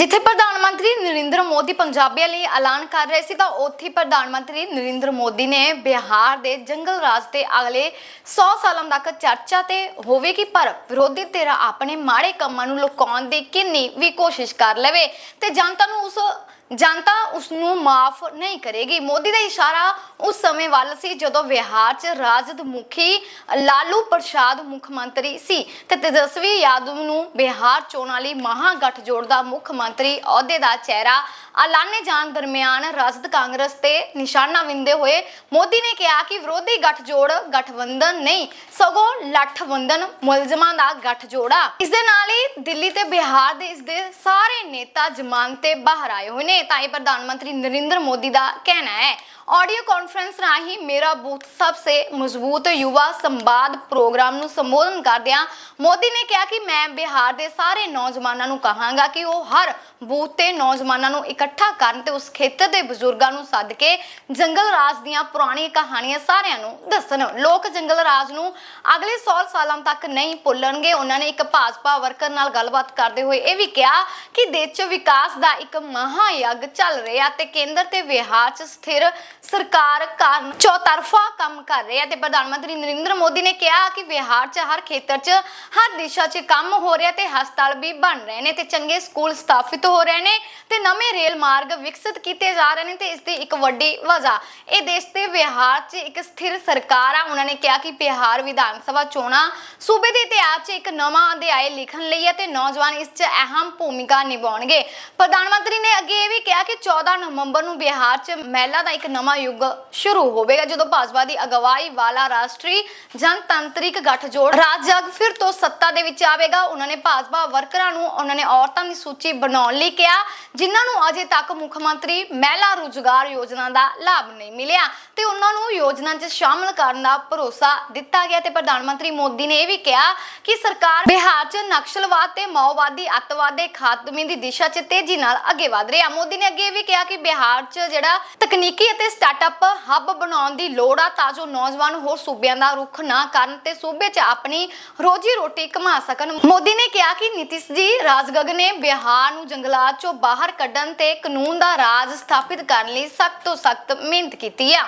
ਜਿੱਥੇ ਪ੍ਰਧਾਨ ਮੰਤਰੀ ਨਰਿੰਦਰ ਮੋਦੀ ਪੰਜਾਬੀਆਂ ਲਈ ਐਲਾਨ ਕਰ ਰਹੇ ਸੀ ਤਾਂ ਉੱਥੇ ਪ੍ਰਧਾਨ ਮੰਤਰੀ ਨਰਿੰਦਰ ਮੋਦੀ ਨੇ ਬਿਹਾਰ ਦੇ ਜੰਗਲ ਰਾਜ ਤੇ ਅਗਲੇ 100 ਸਾਲਾਂ ਤੱਕ ਚਰਚਾ ਤੇ ਹੋਵੇਗੀ, ਪਰ ਵਿਰੋਧੀ ਧਿਰ ਆਪਣੇ ਮਾੜੇ ਕੰਮਾਂ ਨੂੰ ਲੁਕਾਉਣ ਦੀ ਕਿੰਨੀ ਵੀ ਕੋਸ਼ਿਸ਼ ਕਰ ਲਵੇ ਤੇ ਜਨਤਾ ਨੂੰ ਉਸ ਜਨਤਾ ਉਸ ਨੂੰ ਮਾਫ ਨਹੀਂ ਕਰੇਗੀ। ਮੋਦੀ ਦਾ ਇਸ਼ਾਰਾ ਉਸ ਸਮੇਂ ਵੱਲ ਸੀ ਜਦੋਂ ਬਿਹਾਰ 'ਚ ਰਾਜਦ ਮੁਖੀ ਲਾਲੂ ਪ੍ਰਸਾਦ ਮੁੱਖ ਮੰਤਰੀ ਸੀ ਤੇ ਤੇਜਸਵੀ ਯਾਦਵ ਨੂੰ ਬਿਹਾਰ ਚੋਣਾਂ ਲਈ ਮਹਾ ਗੱਠਜੋੜ ਦਾ ਮੁੱਖ ਮੰਤਰੀ ਅਹੁਦੇ ਦਾ ਚਿਹਰਾ ਐਲਾਨੇ ਜਾਣ ਦਰਮਿਆਨ ਰਾਜਦ ਕਾਂਗਰਸ ਤੇ ਨਿਸ਼ਾਨਾ ਵਿੰਦੇ ਹੋਏ ਮੋਦੀ ਨੇ ਕਿਹਾ ਕਿ ਵਿਰੋਧੀ ਗੱਠਜੋੜ ਗਠਬੰਧਨ ਨਹੀਂ, ਸਗੋਂ ਲੱਠਬੰਧਨ ਮੁਲਜ਼ਮਾਂ ਦਾ ਗੱਠਜੋੜਾ। ਇਸ ਦੇ ਨਾਲ ਹੀ ਦਿੱਲੀ ਤੇ ਬਿਹਾਰ ਦੇ ਇਸ ਦੇ ਸਾਰੇ ਨੇਤਾ ਜ਼ਮਾਨਤ ਤੇ ਬਾਹਰ ਆਏ ਹੋਏ ਨੇ। ਤਾਂ ਇਹ ਪ੍ਰਧਾਨ ਮੰਤਰੀ ਨਰਿੰਦਰ ਮੋਦੀ ਦਾ ਕਹਿਣਾ ਹੈ। ਆਡੀਓ ਕਾਨਫਰੰਸ ਰਾਹੀਂ ਮੇਰਾ ਬੂਥ ਸਭ ਸੇ ਮਜ਼ਬੂਤ ਯੁਵਾ ਸੰਵਾਦ ਪ੍ਰੋਗਰਾਮ ਨੂੰ ਸੰਬੋਧਨ ਕਰਦਿਆਂ ਮੋਦੀ ਨੇ ਕਿਹਾ ਕਿ ਮੈਂ ਬਿਹਾਰ ਦੇ ਸਾਰੇ ਨੌਜਵਾਨਾਂ ਨੂੰ ਕਹਾਂਗਾ ਕਿ ਉਹ ਹਰ ਬੂਥ ਤੇ ਨੌਜਵਾਨਾਂ ਨੂੰ ਇਕੱਠਾ ਕਰਨ ਤੇ ਉਸ ਖੇਤਰ ਦੇ ਬਜ਼ੁਰਗਾਂ ਨੂੰ ਸੱਦ ਕੇ ਜੰਗਲ ਰਾਜ ਦੀਆਂ ਪੁਰਾਣੀਆਂ ਕਹਾਣੀਆਂ ਸਾਰਿਆਂ ਨੂੰ ਦੱਸਣ। ਲੋਕ ਜੰਗਲ ਰਾਜ ਨੂੰ ਅਗਲੇ 100 ਸਾਲਾਂ ਤੱਕ ਨਹੀਂ ਭੁੱਲਣਗੇ। ਉਹਨਾਂ ਨੇ ਇੱਕ ਭਾਜਪਾ ਵਰਕਰ ਨਾਲ ਗੱਲਬਾਤ ਕਰਦੇ ਹੋਏ ਇਹ ਵੀ ਕਿਹਾ ਕਿ ਦੇਸ਼ 'ਚ ਵਿਕਾਸ ਦਾ ਇੱਕ ਮਹਾਯੱਗ ਚੱਲ ਰਿਹਾ ਤੇ ਕੇਂਦਰ ਤੇ ਵਿਹਾਰ 'ਚ ਸਥਿਰ ਸਰਕਾਰ ਕਾਰਨ ਚੌਤਰਫਾ ਕੰਮ ਕਰ ਰਿਹਾ ਤੇ ਪ੍ਰਧਾਨ ਮੰਤਰੀ ਨਰਿੰਦਰ ਮੋਦੀ ਨੇ ਕਿਹਾ ਕਿ ਬਿਹਾਰ 'ਚ ਹਰ ਖੇਤਰ 'ਚ ਹਰ ਦਿਸ਼ਾ 'ਚ ਕੰਮ ਹੋ ਰਿਹਾ ਤੇ ਹਸਪਤਾਲ ਵੀ ਬਣ ਰਹੇ ਨੇ ਤੇ ਚੰਗੇ ਸਕੂਲ ਸਥਾਪਿਤ ਹੋ ਰਹੇ ਨੇ ਤੇ ਨਵੇਂ ਰੇਲ ਮਾਰਗ ਵਿਕਸਿਤ ਕੀਤੇ ਜਾ ਰਹੇ ਨੇ ਤੇ ਇਸ ਦੀ ਇੱਕ ਵੱਡੀ ਵਜ੍ਹਾ ਇਹ ਦੇਸ਼ ਤੇ ਵਿਹਾਰ 'ਚ ਇੱਕ ਸਥਿਰ ਸਰਕਾਰ ਆ। ਉਹਨਾਂ ਨੇ ਕਿਹਾ ਕਿ ਬਿਹਾਰ ਵਿਧਾਨ ਸਭਾ ਚੋਣਾਂ ਸੂਬੇ ਦੇ ਇਤਿਹਾਸ 'ਚ ਇੱਕ ਨਵਾਂ ਅਧਿਆਇ ਲਿਖਣ ਲਈ ਹੈ ਤੇ ਨੌਜਵਾਨ ਇਸ 'ਚ ਅਹਿਮ ਭੂਮਿਕਾ ਨਿਭਾਉਣਗੇ। ਪ੍ਰਧਾਨ ਮੰਤਰੀ ਨੇ ਅੱਗੇ ਵੀ ਕਿਹਾ ਕਿ 14 ਨਵੰਬਰ ਨੂੰ ਬਿਹਾਰ 'ਚ ਮਹਿਲਾ ਦਾ ਇੱਕ ਨਵਾਂ ਯੁੱਗ ਸ਼ੁਰੂ ਹੋਵੇਗਾ, ਜਦੋਂ ਭਾਜਪਾ ਦੀ ਅਗਵਾਈ ਵਾਲਾ ਰਾਸ਼ਟਰੀ ਜਨਤੰਤਰਿਕ ਗੱਠਜੋੜ ਰਾਜ ਜਗ ਫਿਰ ਤੋਂ ਸੱਤਾ ਦੇ ਵਿੱਚ ਆਵੇਗਾ। ਉਹਨਾਂ ਨੇ ਭਾਜਪਾ ਵਰਕਰਾਂ ਨੂੰ, ਉਹਨਾਂ ਨੇ ਔਰਤਾਂ ਦੀ ਸੂਚੀ ਬਣਾਉਣ ਲਈ ਕਿਹਾ, ਜਿਨ੍ਹਾਂ ਨੂੰ ਅਜੇ ਤੱਕ ਮੁੱਖ ਮੰਤਰੀ ਮਹਿਲਾ ਰੁਜ਼ਗਾਰ ਯੋਜਨਾ ਦਾ ਲਾਭ ਨਹੀਂ ਮਿਲਿਆ ਤੇ ਉਹਨਾਂ ਨੂੰ ਯੋਜਨਾ 'ਚ ਸ਼ਾਮਲ ਕਰਨ ਦਾ ਭਰੋਸਾ ਦਿੱਤਾ ਗਿਆ ਤੇ ਪ੍ਰਧਾਨ ਮੰਤਰੀ ਮੋਦੀ ਨੇ ਇਹ ਵੀ ਕਿਹਾ ਕਿ ਸਰਕਾਰ ਬਿਹਾਰ 'ਚ ਨਕਸਲਵਾਦ ਤੇ ਮਾਓਵਾਦੀ ਅੱਤਵਾਦ ਦੇ ਖਾਤਮੇ ਦੀ ਦਿਸ਼ਾ 'ਚ ਤੇਜ਼ੀ ਨਾਲ ਅੱਗੇ ਵਧ ਰਿਹਾ। ਮੋਦੀ ਨੇ ਅੱਗੇ ਵੀ ਕਿਹਾ ਕਿ ਬਿਹਾਰ 'ਚ ਜਿਹੜਾ ਤਕਨੀਕੀ ਅਤੇ ਸਟਾਰਟਅਪ ਹੱਬ ਬਣਾਉਣ ਦੀ ਲੋੜ ਆ, ਤਾਂ ਜੋ ਨੌਜਵਾਨ ਹੋਰ ਸੂਬਿਆਂ ਦਾ ਰੁਖ ਨਾ ਕਰਨ ਤੇ ਸੂਬੇ 'ਚ ਆਪਣੀ ਰੋਜੀ ਰੋਟੀ ਕਮਾ ਸਕਣ। ਮੋਦੀ ਨੇ ਕਿਹਾ ਕਿ ਨਿਤਿਸ਼ ਜੀ ਰਾਜਗਗ ਨੇ ਬਿਹਾਰ ਨੂੰ ਜੰਗਲਾਤ 'ਚੋਂ ਬਾਹਰ ਕੱਢਣ ਤੇ ਕਾਨੂੰਨ ਦਾ ਰਾਜ ਸਥਾਪਿਤ ਕਰਨ ਲਈ ਸਖਤ ਤੋਂ ਸਖਤ ਮਿਹਨਤ ਕੀਤੀ ਆ।